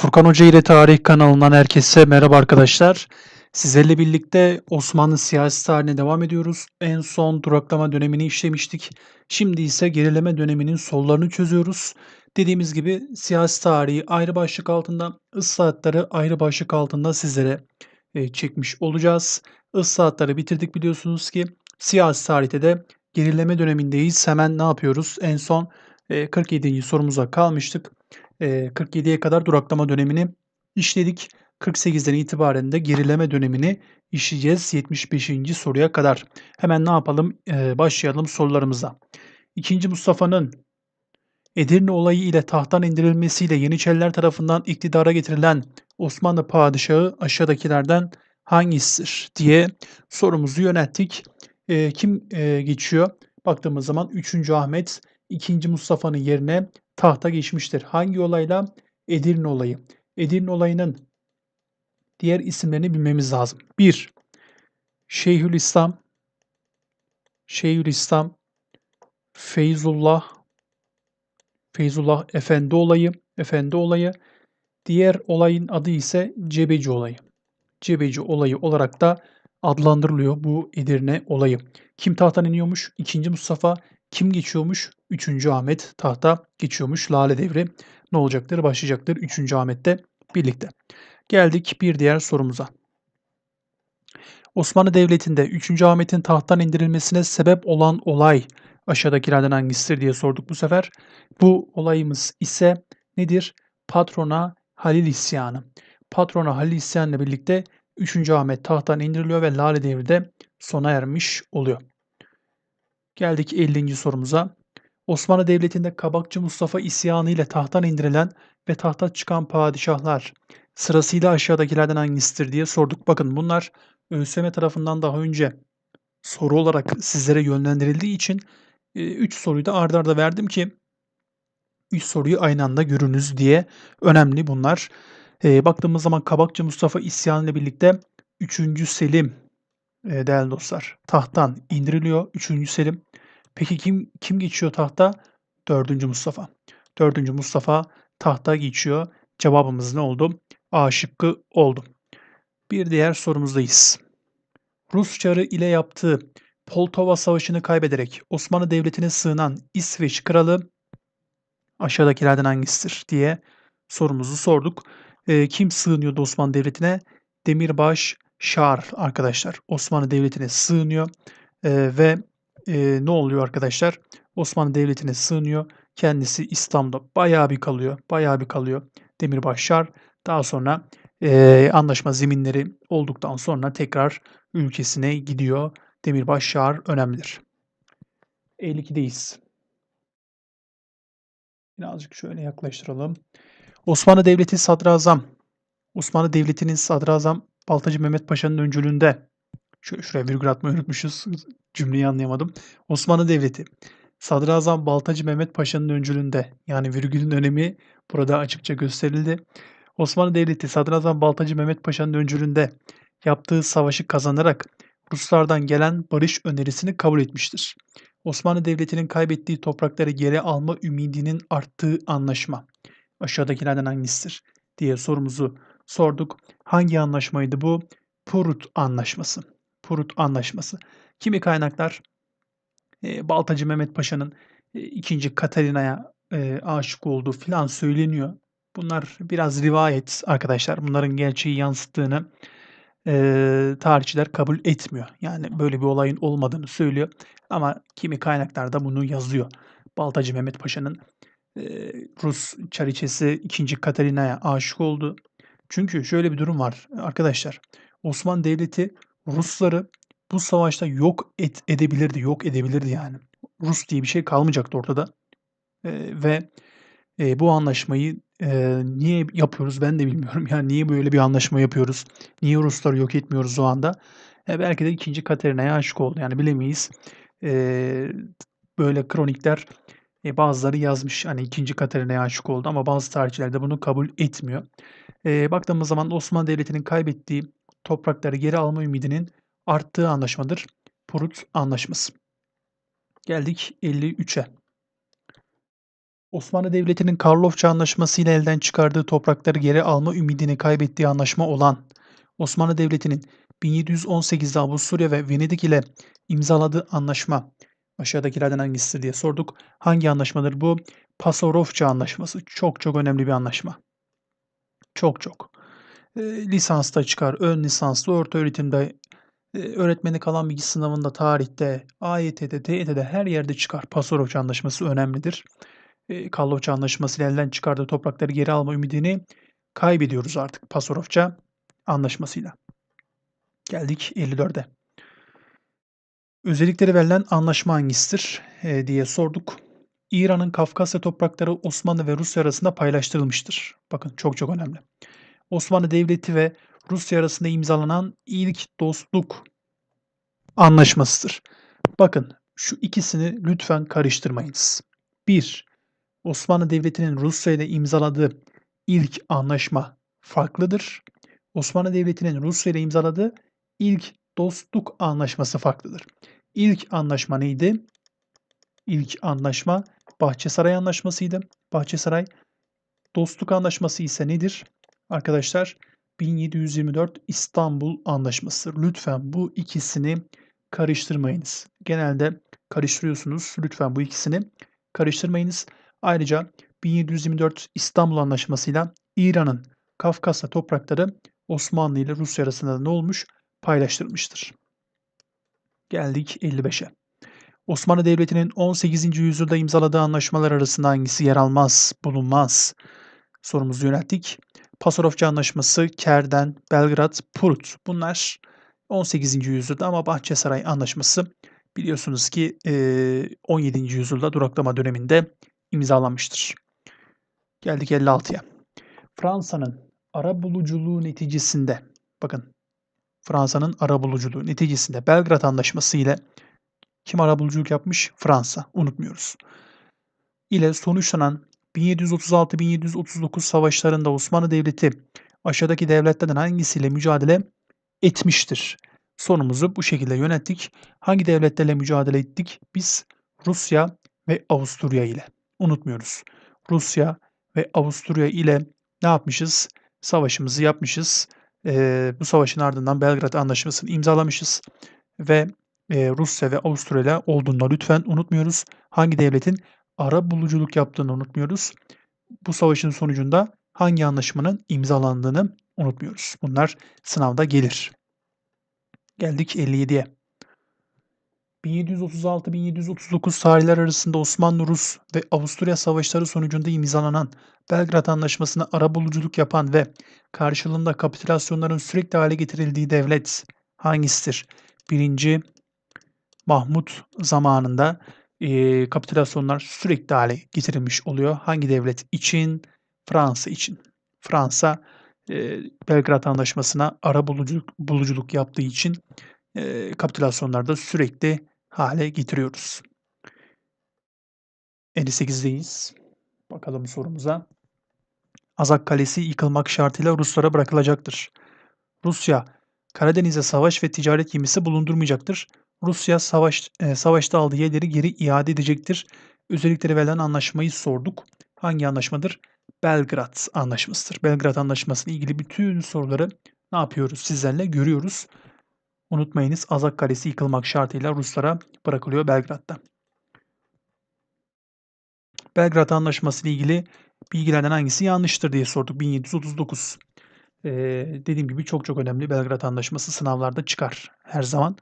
Furkan Hoca ile Tarih kanalından herkese merhaba arkadaşlar. Sizlerle birlikte Osmanlı siyasi tarihine devam ediyoruz. En son duraklama dönemini işlemiştik. Şimdi ise gerileme döneminin sollarını çözüyoruz. Dediğimiz gibi siyasi tarihi ayrı başlık altında, ıslahatları ayrı başlık altında sizlere e, çekmiş olacağız. Islahatları bitirdik biliyorsunuz ki siyasi tarihte de gerileme dönemindeyiz. Hemen ne yapıyoruz? En son e, 47. sorumuza kalmıştık. 47'ye kadar duraklama dönemini işledik. 48'den itibaren de gerileme dönemini işleyeceğiz 75. soruya kadar. Hemen ne yapalım? Ee, başlayalım sorularımıza. 2. Mustafa'nın Edirne olayı ile tahttan indirilmesiyle Yeniçeriler tarafından iktidara getirilen Osmanlı padişahı aşağıdakilerden hangisidir diye sorumuzu yönelttik. E, kim e, geçiyor? Baktığımız zaman 3. Ahmet 2. Mustafa'nın yerine tahta geçmiştir. Hangi olayla? Edirne olayı. Edirne olayının diğer isimlerini bilmemiz lazım. 1. Şeyhülislam Şeyhülislam Feyzullah Feyzullah Efendi olayı, Efendi olayı. Diğer olayın adı ise Cebeci olayı. Cebeci olayı olarak da adlandırılıyor bu Edirne olayı. Kim tahttan iniyormuş? 2. Mustafa. Kim geçiyormuş? 3. Ahmet tahta geçiyormuş. Lale devri ne olacaktır? Başlayacaktır 3. Ahmet'te birlikte. Geldik bir diğer sorumuza. Osmanlı Devleti'nde 3. Ahmet'in tahttan indirilmesine sebep olan olay aşağıdakilerden hangisidir diye sorduk bu sefer. Bu olayımız ise nedir? Patrona Halil isyanı. Patrona Halil isyanı ile birlikte 3. Ahmet tahttan indiriliyor ve Lale devri de sona ermiş oluyor. Geldik 50. sorumuza. Osmanlı Devleti'nde Kabakçı Mustafa isyanı ile tahttan indirilen ve tahta çıkan padişahlar sırasıyla aşağıdakilerden hangisidir diye sorduk. Bakın bunlar ÖSYM tarafından daha önce soru olarak sizlere yönlendirildiği için 3 soruyu da ardarda arda verdim ki 3 soruyu aynı anda görünüz diye önemli bunlar. E, baktığımız zaman Kabakçı Mustafa isyanı ile birlikte 3. Selim e, değerli dostlar tahttan indiriliyor. 3. Selim. Peki kim kim geçiyor tahta? 4. Mustafa. 4. Mustafa tahta geçiyor. Cevabımız ne oldu? A şıkkı oldu. Bir diğer sorumuzdayız. Rus Çarı ile yaptığı Poltova Savaşı'nı kaybederek Osmanlı Devleti'ne sığınan İsveç Kralı aşağıdakilerden hangisidir diye sorumuzu sorduk. E, kim sığınıyordu Osmanlı Devleti'ne? Demirbaş Şar arkadaşlar Osmanlı Devleti'ne sığınıyor e, ve e, ne oluyor arkadaşlar? Osmanlı Devleti'ne sığınıyor. Kendisi İstanbul'da bayağı bir kalıyor. Bayağı bir kalıyor. Demirbaş Şar daha sonra e, anlaşma zeminleri olduktan sonra tekrar ülkesine gidiyor. Demirbaş Şar önemlidir. 52'deyiz. Birazcık şöyle yaklaştıralım. Osmanlı Devleti Sadrazam. Osmanlı Devleti'nin Sadrazam Baltacı Mehmet Paşa'nın öncülüğünde şöyle şuraya virgül atmayı unutmuşuz. Cümleyi anlayamadım. Osmanlı Devleti Sadrazam Baltacı Mehmet Paşa'nın öncülüğünde yani virgülün önemi burada açıkça gösterildi. Osmanlı Devleti Sadrazam Baltacı Mehmet Paşa'nın öncülüğünde yaptığı savaşı kazanarak Ruslardan gelen barış önerisini kabul etmiştir. Osmanlı Devleti'nin kaybettiği toprakları geri alma ümidinin arttığı anlaşma aşağıdakilerden hangisidir diye sorumuzu sorduk. Hangi anlaşmaydı bu? Purut Anlaşması. Purut Anlaşması. Kimi kaynaklar e, Baltacı Mehmet Paşa'nın e, ikinci Katarina'ya e, aşık olduğu filan söyleniyor. Bunlar biraz rivayet arkadaşlar. Bunların gerçeği yansıttığını e, tarihçiler kabul etmiyor. Yani böyle bir olayın olmadığını söylüyor. Ama kimi kaynaklarda bunu yazıyor. Baltacı Mehmet Paşa'nın e, Rus çariçesi 2. Katarina'ya aşık oldu. Çünkü şöyle bir durum var arkadaşlar. Osmanlı Devleti Rusları bu savaşta yok et, edebilirdi, yok edebilirdi yani. Rus diye bir şey kalmayacaktı ortada. E, ve e, bu anlaşmayı e, niye yapıyoruz ben de bilmiyorum. Yani niye böyle bir anlaşma yapıyoruz? Niye Rusları yok etmiyoruz o anda? E, belki de ikinci Katerina'ya aşık oldu. Yani bilemeyiz. E, böyle kronikler e, bazıları yazmış hani ikinci Katerina'ya aşık oldu ama bazı tarihçiler de bunu kabul etmiyor. E, baktığımız zaman Osmanlı Devleti'nin kaybettiği toprakları geri alma ümidinin arttığı anlaşmadır. Purut Anlaşması. Geldik 53'e. Osmanlı Devleti'nin Karlofça Anlaşması ile elden çıkardığı toprakları geri alma ümidini kaybettiği anlaşma olan Osmanlı Devleti'nin 1718'de Avusturya ve Venedik ile imzaladığı anlaşma aşağıdakilerden hangisidir diye sorduk. Hangi anlaşmadır bu? Pasarofça Anlaşması. Çok çok önemli bir anlaşma. Çok çok. E, lisansta çıkar, ön lisanslı, orta öğretimde, e, öğretmenlik alan bilgi sınavında, tarihte, AYT'de, TYT'de her yerde çıkar. Pasarofça Anlaşması önemlidir. E, Kalloç'a Anlaşması ile elden çıkardığı toprakları geri alma ümidini kaybediyoruz artık Pasarofça Anlaşması'yla. Geldik 54'e. Özellikleri verilen anlaşma hangisidir e, diye sorduk. İran'ın Kafkasya toprakları Osmanlı ve Rusya arasında paylaştırılmıştır. Bakın çok çok önemli. Osmanlı Devleti ve Rusya arasında imzalanan ilk dostluk anlaşmasıdır. Bakın şu ikisini lütfen karıştırmayınız. 1. Osmanlı Devleti'nin Rusya ile imzaladığı ilk anlaşma farklıdır. Osmanlı Devleti'nin Rusya ile imzaladığı ilk dostluk anlaşması farklıdır. İlk anlaşma neydi? İlk anlaşma Bahçesaray Anlaşması'ydı. Bahçesaray dostluk anlaşması ise nedir? Arkadaşlar 1724 İstanbul Anlaşması'dır. Lütfen bu ikisini karıştırmayınız. Genelde karıştırıyorsunuz. Lütfen bu ikisini karıştırmayınız. Ayrıca 1724 İstanbul Anlaşması'yla İran'ın Kafkasya toprakları Osmanlı ile Rusya arasında ne olmuş? Paylaştırılmıştır. Geldik 55'e. Osmanlı Devleti'nin 18. yüzyılda imzaladığı anlaşmalar arasında hangisi yer almaz, bulunmaz? Sorumuzu yönelttik. Pasarofça Anlaşması, Kerden, Belgrad, Prut. Bunlar 18. yüzyılda ama Bahçesaray Anlaşması biliyorsunuz ki 17. yüzyılda duraklama döneminde imzalanmıştır. Geldik 56'ya. Fransa'nın ara buluculuğu neticesinde bakın Fransa'nın ara buluculuğu neticesinde Belgrad Anlaşması ile kim ara buluculuk yapmış? Fransa. Unutmuyoruz. ile sonuçlanan 1736-1739 savaşlarında Osmanlı Devleti aşağıdaki devletlerden hangisiyle mücadele etmiştir? Sorumuzu bu şekilde yönettik. Hangi devletlerle mücadele ettik? Biz Rusya ve Avusturya ile. Unutmuyoruz. Rusya ve Avusturya ile ne yapmışız? Savaşımızı yapmışız. Ee, bu savaşın ardından Belgrad Anlaşması'nı imzalamışız. Ve e, Rusya ve Avusturya ile olduğunu lütfen unutmuyoruz. Hangi devletin ara buluculuk yaptığını unutmuyoruz. Bu savaşın sonucunda hangi anlaşmanın imzalandığını unutmuyoruz. Bunlar sınavda gelir. Geldik 57'ye. 1736-1739 tarihler arasında Osmanlı-Rus ve Avusturya savaşları sonucunda imzalanan Belgrad Anlaşması'na arabuluculuk yapan ve karşılığında kapitülasyonların sürekli hale getirildiği devlet hangisidir? Birinci Mahmut zamanında e, kapitülasyonlar sürekli hale getirilmiş oluyor. Hangi devlet için? Fransa için. Fransa e, Belgrad Anlaşması'na ara buluculuk, buluculuk yaptığı için e, kapitülasyonlarda sürekli hale getiriyoruz. 58'deyiz. Bakalım sorumuza. Azak Kalesi yıkılmak şartıyla Ruslara bırakılacaktır. Rusya, Karadeniz'e savaş ve ticaret gemisi bulundurmayacaktır. Rusya savaş, e, savaşta aldığı yerleri geri iade edecektir. Özellikleri verilen anlaşmayı sorduk. Hangi anlaşmadır? Belgrad Anlaşması'dır. Belgrad Anlaşması ile ilgili bütün soruları ne yapıyoruz sizlerle görüyoruz. Unutmayınız Azak Kalesi yıkılmak şartıyla Ruslara bırakılıyor Belgrad'da. Belgrad Anlaşması ile ilgili bilgilerden hangisi yanlıştır diye sorduk. 1739. Ee, dediğim gibi çok çok önemli Belgrad Anlaşması sınavlarda çıkar her zaman.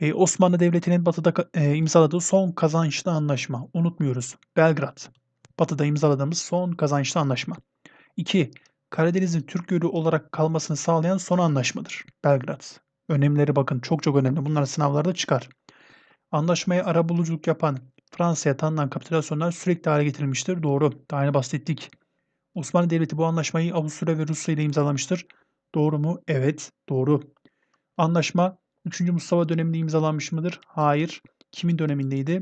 Ee, Osmanlı Devleti'nin batıda e, imzaladığı son kazançlı anlaşma. Unutmuyoruz. Belgrad. Batı'da imzaladığımız son kazançlı anlaşma. 2. Karadeniz'in Türk Gölü olarak kalmasını sağlayan son anlaşmadır. Belgrad. Önemleri bakın çok çok önemli. Bunlar sınavlarda çıkar. Anlaşmaya ara buluculuk yapan Fransa'ya tanınan kapitülasyonlar sürekli hale getirilmiştir. Doğru. Daha yeni bahsettik. Osmanlı Devleti bu anlaşmayı Avusturya ve Rusya ile imzalamıştır. Doğru mu? Evet. Doğru. Anlaşma 3. Mustafa döneminde imzalanmış mıdır? Hayır. Kimin dönemindeydi?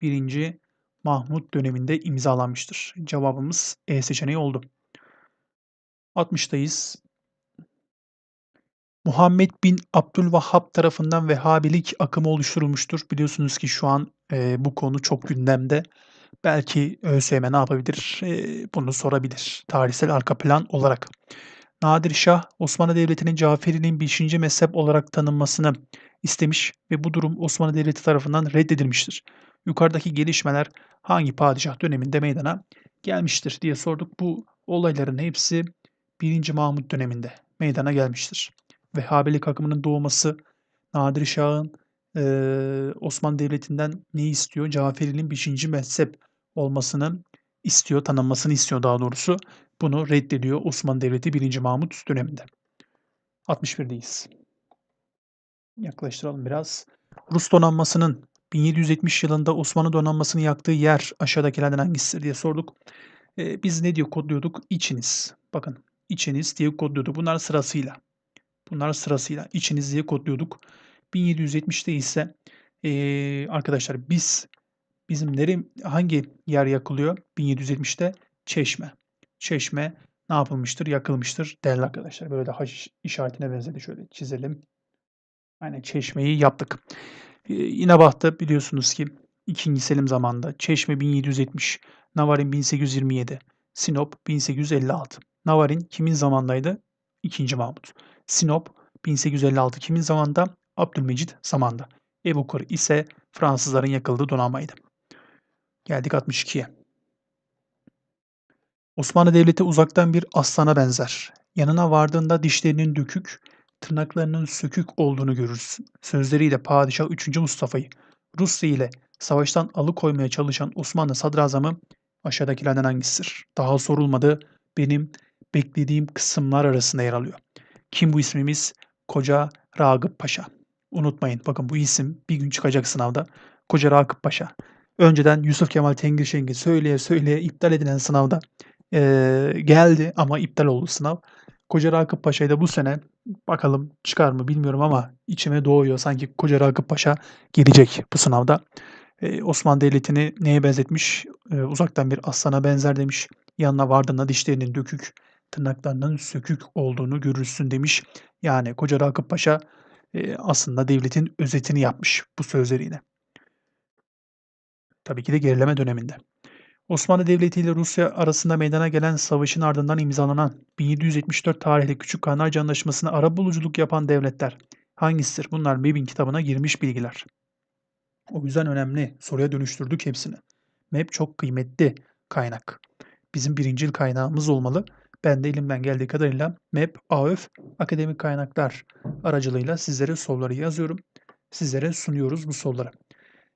1. Mahmut döneminde imzalanmıştır. Cevabımız E seçeneği oldu. 60'tayız. Muhammed bin Abdülvahhab tarafından Vehhabilik akımı oluşturulmuştur. Biliyorsunuz ki şu an e, bu konu çok gündemde. Belki ÖSYM ne yapabilir? Eee, bunu sorabilir tarihsel arka plan olarak. Nadir Şah, Osmanlı Devleti'nin Caferi'nin 5. mezhep olarak tanınmasını istemiş ve bu durum Osmanlı Devleti tarafından reddedilmiştir. Yukarıdaki gelişmeler hangi padişah döneminde meydana gelmiştir diye sorduk. Bu olayların hepsi 1. Mahmut döneminde meydana gelmiştir. Vehhabilik akımının doğması, Nadir Şah'ın eee, Osmanlı Devleti'nden ne istiyor? Caferi'nin 5. mezhep olmasını istiyor, tanınmasını istiyor daha doğrusu. Bunu reddediyor Osmanlı Devleti 1. Mahmut döneminde. 61'deyiz. Yaklaştıralım biraz. Rus donanmasının 1770 yılında Osmanlı donanmasını yaktığı yer aşağıdakilerden hangisidir diye sorduk. Ee, biz ne diye kodluyorduk? İçiniz. Bakın içiniz diye kodluyorduk. Bunlar sırasıyla. Bunlar sırasıyla içiniz diye kodluyorduk. 1770'te ise ee, arkadaşlar biz bizim hangi yer yakılıyor? 1770'te Çeşme. Çeşme ne yapılmıştır? Yakılmıştır değerli arkadaşlar. Böyle de haş işaretine benzedi. Şöyle çizelim. Aynen Çeşme'yi yaptık. Ee, İnebah'ta biliyorsunuz ki 2. Selim zamanında Çeşme 1770, Navarin 1827, Sinop 1856. Navarin kimin zamandaydı? 2. Mahmut. Sinop 1856 kimin zamanda? Abdülmecit zamanda. Ebu Kur ise Fransızların yakıldığı donanmaydı. Geldik 62'ye. Osmanlı Devleti uzaktan bir aslana benzer. Yanına vardığında dişlerinin dökük, tırnaklarının sökük olduğunu görürsün. Sözleriyle Padişah 3. Mustafa'yı Rusya ile savaştan alıkoymaya çalışan Osmanlı sadrazamı aşağıdakilerden hangisidir? Daha sorulmadı. Benim beklediğim kısımlar arasında yer alıyor. Kim bu ismimiz? Koca Ragıp Paşa. Unutmayın bakın bu isim bir gün çıkacak sınavda. Koca Ragıp Paşa. Önceden Yusuf Kemal Tengri Şengi söyleye söyleye iptal edilen sınavda eee, geldi ama iptal oldu sınav. Koca Ragıp Paşa'yı da bu sene bakalım çıkar mı bilmiyorum ama içime doğuyor. Sanki Koca Ragıp Paşa gelecek bu sınavda. Eee, Osmanlı Devleti'ni neye benzetmiş? Eee, uzaktan bir aslana benzer demiş. Yanına vardığında dişlerinin dökük, tırnaklarının sökük olduğunu görürsün demiş. Yani Koca Ragıp Paşa eee, aslında devletin özetini yapmış bu sözleriyle. Tabii ki de gerileme döneminde. Osmanlı Devleti ile Rusya arasında meydana gelen savaşın ardından imzalanan 1774 tarihli Küçük Kaynarca Anlaşması'na arabuluculuk yapan devletler hangisidir? Bunlar MEB'in kitabına girmiş bilgiler. O yüzden önemli. Soruya dönüştürdük hepsini. MEB çok kıymetli kaynak. Bizim birincil kaynağımız olmalı. Ben de elimden geldiği kadarıyla MEB, AÖF, akademik kaynaklar aracılığıyla sizlere soruları yazıyorum. Sizlere sunuyoruz bu soruları.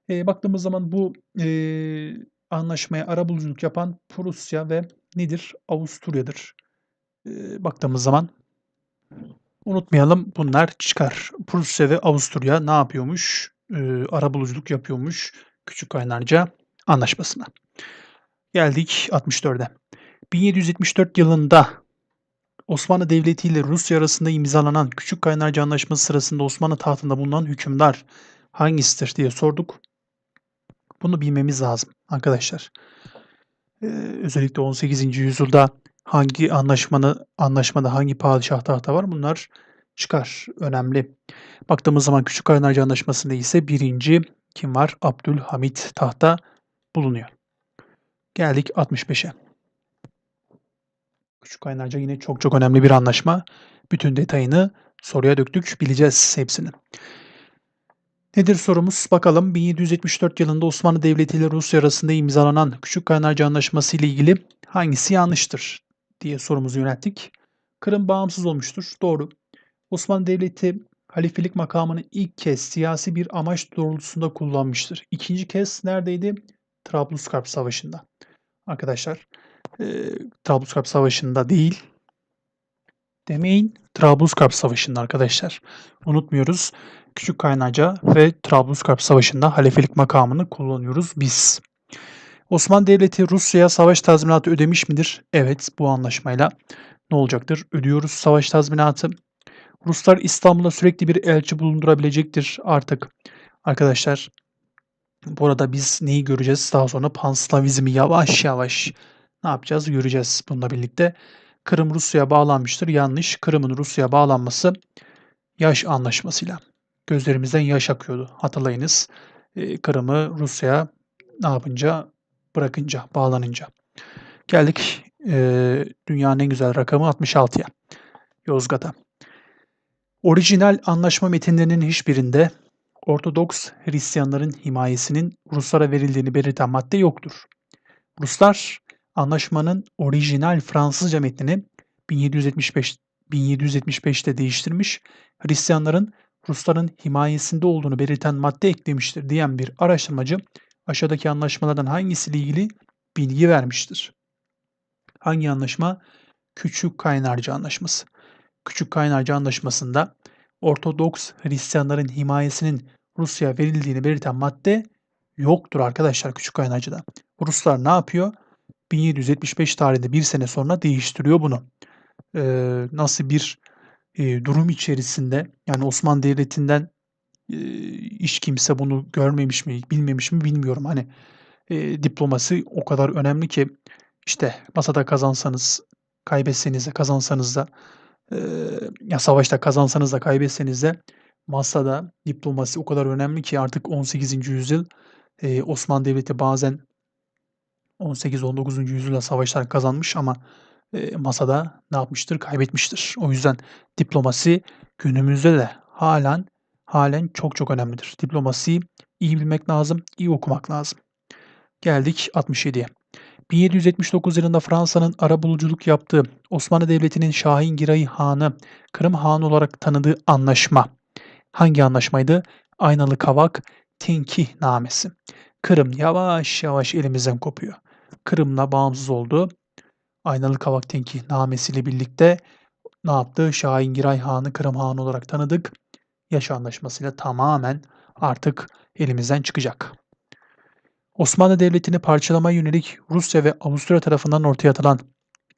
Eee, baktığımız zaman bu eee, anlaşmaya arabuluculuk yapan Prusya ve nedir? Avusturya'dır. Eee, baktığımız zaman unutmayalım bunlar çıkar. Prusya ve Avusturya ne yapıyormuş? Eee, arabuluculuk yapıyormuş Küçük Kaynarca Anlaşması'na. Geldik 64'e. 1774 yılında Osmanlı Devleti ile Rusya arasında imzalanan Küçük Kaynarca Anlaşması sırasında Osmanlı tahtında bulunan hükümdar hangisidir diye sorduk. Bunu bilmemiz lazım arkadaşlar. Eee, özellikle 18. yüzyılda hangi anlaşmanı anlaşmada hangi padişah tahta var bunlar çıkar. Önemli. Baktığımız zaman Küçük Kaynarca Anlaşması'nda ise 1. kim var? Abdülhamit tahta bulunuyor. Geldik 65'e. Küçük Kaynarca yine çok çok önemli bir anlaşma. Bütün detayını soruya döktük. Bileceğiz hepsini. Nedir sorumuz? Bakalım 1774 yılında Osmanlı Devleti ile Rusya arasında imzalanan Küçük Kaynarca Anlaşması ile ilgili hangisi yanlıştır diye sorumuzu yönelttik. Kırım bağımsız olmuştur. Doğru. Osmanlı Devleti halifelik makamını ilk kez siyasi bir amaç doğrultusunda kullanmıştır. İkinci kez neredeydi? Trablusgarp Savaşı'nda. Arkadaşlar e, Trablusgarp Savaşı'nda değil demeyin Trablusgarp Savaşı'nda arkadaşlar. Unutmuyoruz. Küçük Kaynarca ve Trablusgarp Savaşı'nda halefelik makamını kullanıyoruz biz. Osmanlı Devleti Rusya'ya savaş tazminatı ödemiş midir? Evet bu anlaşmayla ne olacaktır? Ödüyoruz savaş tazminatı. Ruslar İstanbul'a sürekli bir elçi bulundurabilecektir artık. Arkadaşlar bu arada biz neyi göreceğiz? Daha sonra Panslavizmi yavaş yavaş ne yapacağız? Göreceğiz bununla birlikte. Kırım Rusya'ya bağlanmıştır. Yanlış. Kırım'ın Rusya'ya bağlanması yaş anlaşmasıyla. Gözlerimizden yaş akıyordu. Hatırlayınız. Kırım'ı Rusya ne yapınca bırakınca, bağlanınca. Geldik e, dünyanın en güzel rakamı 66'ya. Yozgat'a. Orijinal anlaşma metinlerinin hiçbirinde Ortodoks Hristiyanların himayesinin Ruslara verildiğini belirten madde yoktur. Ruslar anlaşmanın orijinal Fransızca metnini 1775 1775'te değiştirmiş, Hristiyanların Rusların himayesinde olduğunu belirten madde eklemiştir diyen bir araştırmacı aşağıdaki anlaşmalardan hangisiyle ilgili bilgi vermiştir. Hangi anlaşma? Küçük Kaynarca Anlaşması. Küçük Kaynarca Anlaşması'nda Ortodoks Hristiyanların himayesinin Rusya'ya verildiğini belirten madde yoktur arkadaşlar Küçük Kaynarca'da. Ruslar ne yapıyor? 1775 tarihinde bir sene sonra değiştiriyor bunu. Ee, nasıl bir e, durum içerisinde yani Osmanlı Devleti'nden e, hiç kimse bunu görmemiş mi bilmemiş mi bilmiyorum. Hani e, diplomasi o kadar önemli ki işte masada kazansanız kaybetseniz de kazansanız da e, ya savaşta kazansanız da kaybetseniz de masada diplomasi o kadar önemli ki artık 18. yüzyıl e, Osmanlı Devleti bazen 18-19. yüzyılda savaşlar kazanmış ama masada ne yapmıştır? Kaybetmiştir. O yüzden diplomasi günümüzde de halen halen çok çok önemlidir. Diplomasiyi iyi bilmek lazım, iyi okumak lazım. Geldik 67'ye. 1779 yılında Fransa'nın arabuluculuk yaptığı Osmanlı Devleti'nin Şahin Giray Han'ı Kırım Hanı olarak tanıdığı anlaşma. Hangi anlaşmaydı? Aynalı Kavak Tenkih Namesi. Kırım yavaş yavaş elimizden kopuyor. Kırım'la bağımsız oldu. Aynalı Kavak Tenkih namesiyle birlikte ne yaptı? Şahin Giray Han'ı Kırım Hanı olarak tanıdık. Yaş anlaşmasıyla tamamen artık elimizden çıkacak. Osmanlı Devleti'ni parçalamaya yönelik Rusya ve Avusturya tarafından ortaya atılan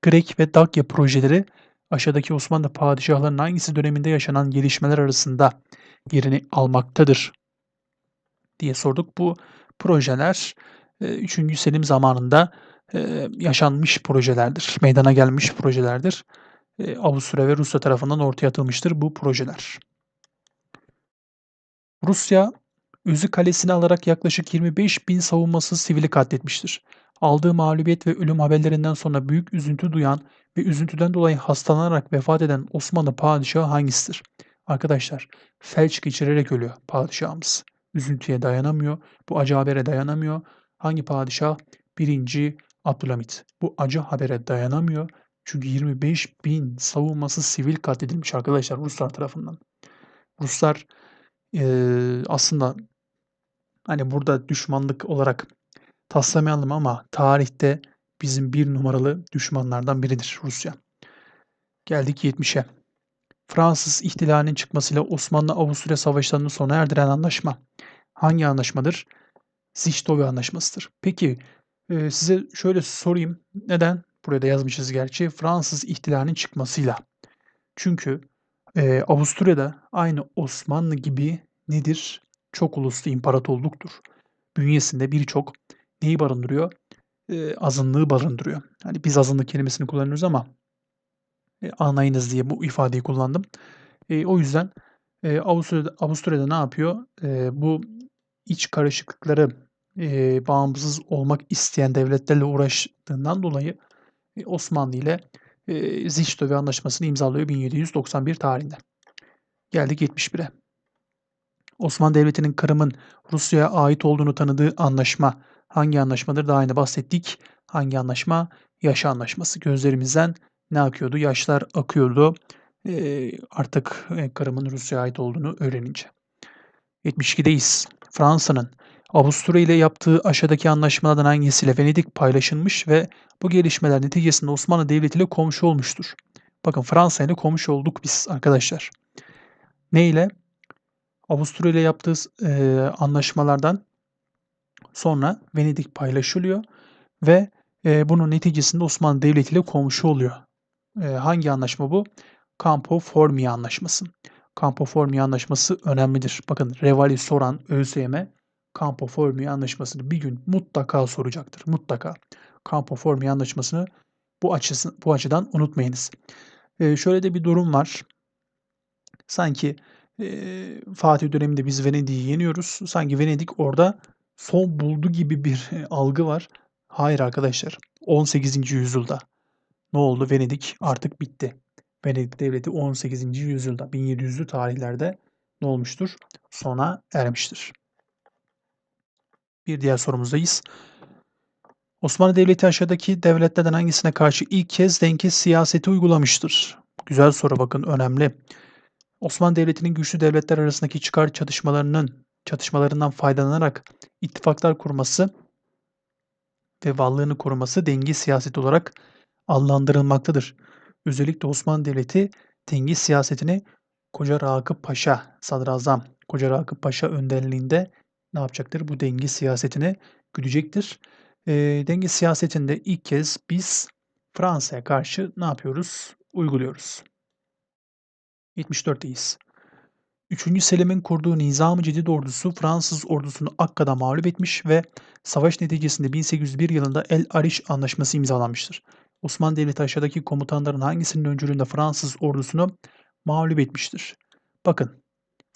Grek ve Dakya projeleri aşağıdaki Osmanlı padişahlarının hangisi döneminde yaşanan gelişmeler arasında yerini almaktadır diye sorduk. Bu projeler 3. Selim zamanında yaşanmış projelerdir, meydana gelmiş projelerdir. Avusturya ve Rusya tarafından ortaya atılmıştır bu projeler. Rusya, Özü kalesini alarak yaklaşık 25 bin savunmasız sivili katletmiştir. Aldığı mağlubiyet ve ölüm haberlerinden sonra büyük üzüntü duyan ve üzüntüden dolayı hastalanarak vefat eden Osmanlı padişahı hangisidir? Arkadaşlar, felç geçirerek ölüyor padişahımız. Üzüntüye dayanamıyor, bu acı habere dayanamıyor. Hangi padişah? Birinci Abdülhamit. Bu acı habere dayanamıyor. Çünkü 25 bin savunmasız sivil katledilmiş arkadaşlar Ruslar tarafından. Ruslar e, aslında hani burada düşmanlık olarak taslamayalım ama tarihte bizim bir numaralı düşmanlardan biridir Rusya. Geldik 70'e. Fransız ihtilalinin çıkmasıyla Osmanlı-Avusturya savaşlarını sona erdiren anlaşma. Hangi anlaşmadır? Zichtove Anlaşması'dır. Peki e, size şöyle sorayım. Neden? Buraya da yazmışız gerçi. Fransız ihtilalinin çıkmasıyla. Çünkü e, Avusturya'da aynı Osmanlı gibi nedir? Çok uluslu imparatorluktur. Bünyesinde birçok neyi barındırıyor? E, azınlığı barındırıyor. Hani biz azınlık kelimesini kullanıyoruz ama e, anlayınız diye bu ifadeyi kullandım. E, o yüzden e, Avusturya'da, Avusturya'da ne yapıyor? E, bu iç karışıklıkları e, bağımsız olmak isteyen devletlerle uğraştığından dolayı e, Osmanlı ile e, Zichtove Anlaşması'nı imzalıyor 1791 tarihinde. Geldik 71'e. Osmanlı Devleti'nin Kırım'ın Rusya'ya ait olduğunu tanıdığı anlaşma hangi anlaşmadır? Daha önce bahsettik. Hangi anlaşma? Yaşa anlaşması. Gözlerimizden ne akıyordu? Yaşlar akıyordu. E, artık Kırım'ın Rusya'ya ait olduğunu öğrenince. 72'deyiz. Fransa'nın Avusturya ile yaptığı aşağıdaki anlaşmalardan hangisiyle Venedik paylaşılmış ve bu gelişmeler neticesinde Osmanlı Devleti ile komşu olmuştur. Bakın Fransa ile komşu olduk biz arkadaşlar. Ne ile? Avusturya ile yaptığı e, anlaşmalardan sonra Venedik paylaşılıyor ve e, bunun neticesinde Osmanlı Devleti ile komşu oluyor. E, hangi anlaşma bu? Campo Formia Anlaşması. Campo Formia Anlaşması önemlidir. Bakın Revali soran ÖSYM Campo Formia Anlaşması'nı bir gün mutlaka soracaktır. Mutlaka. Campo Formia Anlaşması'nı bu, açısı, bu açıdan unutmayınız. Ee, şöyle de bir durum var. Sanki e, Fatih döneminde biz Venedik'i yeniyoruz. Sanki Venedik orada son buldu gibi bir e, algı var. Hayır arkadaşlar. 18. yüzyılda. Ne oldu? Venedik artık bitti. Venedik devleti 18. yüzyılda 1700'lü tarihlerde ne olmuştur? Sona ermiştir. Bir diğer sorumuzdayız. Osmanlı Devleti aşağıdaki devletlerden hangisine karşı ilk kez denge siyaseti uygulamıştır? Güzel soru bakın önemli. Osmanlı Devleti'nin güçlü devletler arasındaki çıkar çatışmalarının çatışmalarından faydalanarak ittifaklar kurması ve varlığını koruması denge siyaseti olarak adlandırılmaktadır. Özellikle Osmanlı Devleti denge siyasetini Koca Rakıp Paşa, Sadrazam Koca Rakıp Paşa önderliğinde ne yapacaktır? Bu denge siyasetini güdecektir. E, denge siyasetinde ilk kez biz Fransa'ya karşı ne yapıyoruz? Uyguluyoruz. 74'teyiz. 3. Selim'in kurduğu Nizam-ı Cedid ordusu Fransız ordusunu Akka'da mağlup etmiş ve savaş neticesinde 1801 yılında El Arish Anlaşması imzalanmıştır. Osmanlı Devleti aşağıdaki komutanların hangisinin öncülüğünde Fransız ordusunu mağlup etmiştir? Bakın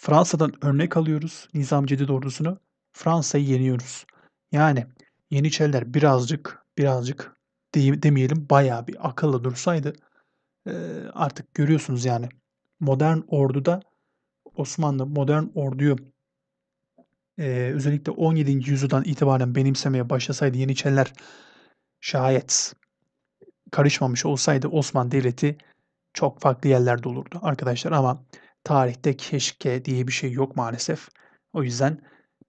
Fransa'dan örnek alıyoruz Nizam-ı Cedid ordusunu. Fransa'yı yeniyoruz. Yani Yeniçeriler birazcık birazcık de- demeyelim bayağı bir akıllı dursaydı e, artık görüyorsunuz yani modern orduda Osmanlı modern orduyu e, özellikle 17. yüzyıldan itibaren benimsemeye başlasaydı Yeniçeriler şayet karışmamış olsaydı Osmanlı Devleti çok farklı yerlerde olurdu arkadaşlar ama tarihte keşke diye bir şey yok maalesef. O yüzden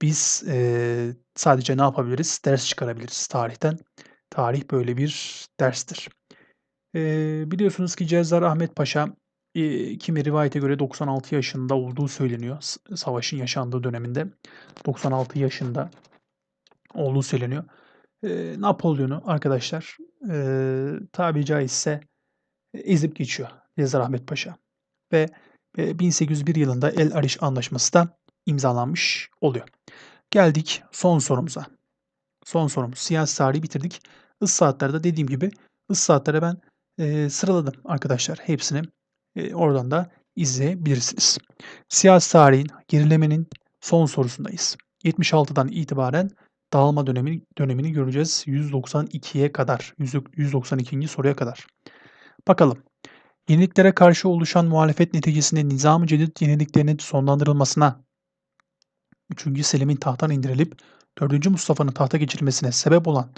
biz e, sadece ne yapabiliriz? Ders çıkarabiliriz tarihten. Tarih böyle bir derstir. E, biliyorsunuz ki Cezzar Ahmet Paşa e, kimi rivayete göre 96 yaşında olduğu söyleniyor savaşın yaşandığı döneminde. 96 yaşında olduğu söyleniyor. E, Napolyon'u arkadaşlar e, tabi caizse ezip geçiyor Cezzar Ahmet Paşa. Ve 1801 yılında El Arish Anlaşması da imzalanmış oluyor. Geldik son sorumuza. Son sorumuz. Siyasi tarihi bitirdik. Is saatlerde dediğim gibi ıs saatlere ben e, sıraladım arkadaşlar. Hepsini e, oradan da izleyebilirsiniz. Siyasi tarihin gerilemenin son sorusundayız. 76'dan itibaren dağılma dönemi, dönemini göreceğiz. 192'ye kadar. 192. soruya kadar. Bakalım. Yeniliklere karşı oluşan muhalefet neticesinde Nizam-ı Cedid yeniliklerinin sonlandırılmasına 3. Selim'in tahttan indirilip 4. Mustafa'nın tahta geçirilmesine sebep olan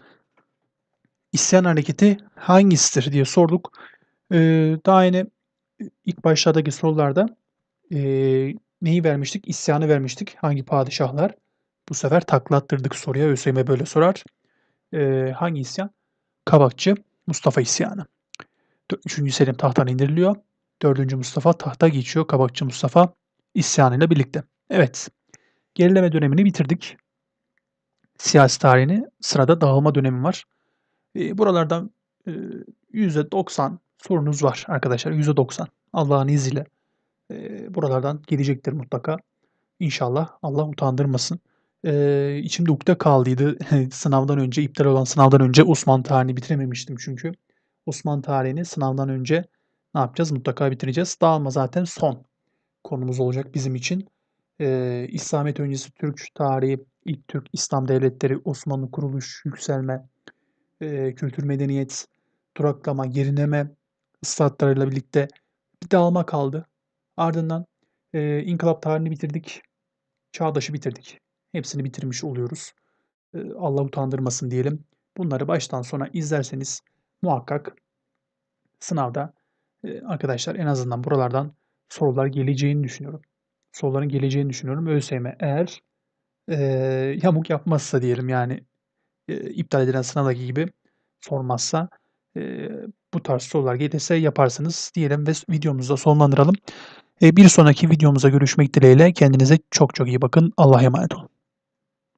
isyan hareketi hangisidir diye sorduk. Ee, daha yine ilk başlardaki sorularda e, neyi vermiştik? İsyanı vermiştik. Hangi padişahlar? Bu sefer taklattırdık soruya. ÖSYM böyle sorar. Ee, hangi isyan? Kabakçı Mustafa isyanı. 3. Selim tahttan indiriliyor. 4. Mustafa tahta geçiyor. Kabakçı Mustafa isyanıyla birlikte. Evet. Gerileme dönemini bitirdik. Siyasi tarihini. Sırada dağılma dönemi var. E, buralardan e, %90 sorunuz var arkadaşlar. %90. Allah'ın izniyle e, buralardan gelecektir mutlaka. İnşallah Allah utandırmasın. E, içimde ukde kaldıydı sınavdan önce, iptal olan sınavdan önce Osmanlı tarihini bitirememiştim çünkü. Osmanlı tarihini sınavdan önce ne yapacağız? Mutlaka bitireceğiz. Dağılma zaten son konumuz olacak bizim için. Ee, İslamiyet öncesi Türk tarihi, ilk Türk İslam devletleri, Osmanlı kuruluş, yükselme, e, kültür medeniyet, duraklama, gerileme ıslahatlarıyla birlikte bir dağılma kaldı. Ardından e, inkılap tarihini bitirdik. Çağdaşı bitirdik. Hepsini bitirmiş oluyoruz. E, Allah utandırmasın diyelim. Bunları baştan sona izlerseniz muhakkak sınavda e, arkadaşlar en azından buralardan sorular geleceğini düşünüyorum. Soruların geleceğini düşünüyorum. ÖSYM eğer e, yamuk yapmazsa diyelim yani e, iptal edilen sınavdaki gibi sormazsa e, bu tarz sorular gelirse yaparsınız diyelim ve videomuzu da sonlandıralım. E, bir sonraki videomuza görüşmek dileğiyle kendinize çok çok iyi bakın. Allah'a emanet olun.